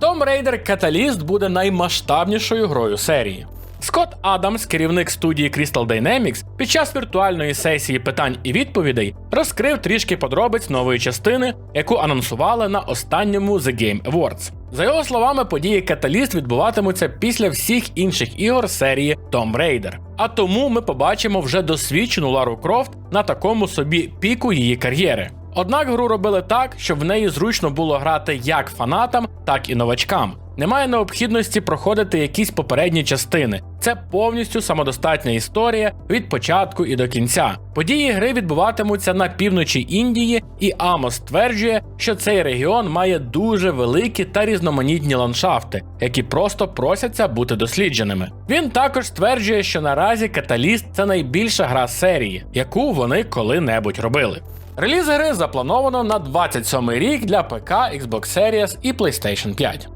Tomb Raider Catalyst буде наймасштабнішою грою серії. Скотт Адамс, керівник студії Crystal Dynamics, під час віртуальної сесії питань і відповідей розкрив трішки подробиць нової частини, яку анонсували на останньому The Game Awards. За його словами, події Каталіст відбуватимуться після всіх інших ігор серії Tomb Raider. А тому ми побачимо вже досвідчену Лару Крофт на такому собі піку її кар'єри. Однак гру робили так, щоб в неї зручно було грати як фанатам, так і новачкам. Немає необхідності проходити якісь попередні частини. Це повністю самодостатня історія від початку і до кінця. Події гри відбуватимуться на півночі Індії, і Амос стверджує, що цей регіон має дуже великі та різноманітні ландшафти, які просто просяться бути дослідженими. Він також стверджує, що наразі Каталіст це найбільша гра серії, яку вони коли-небудь робили. Реліз гри заплановано на 27 рік для ПК, Xbox Series і PlayStation 5.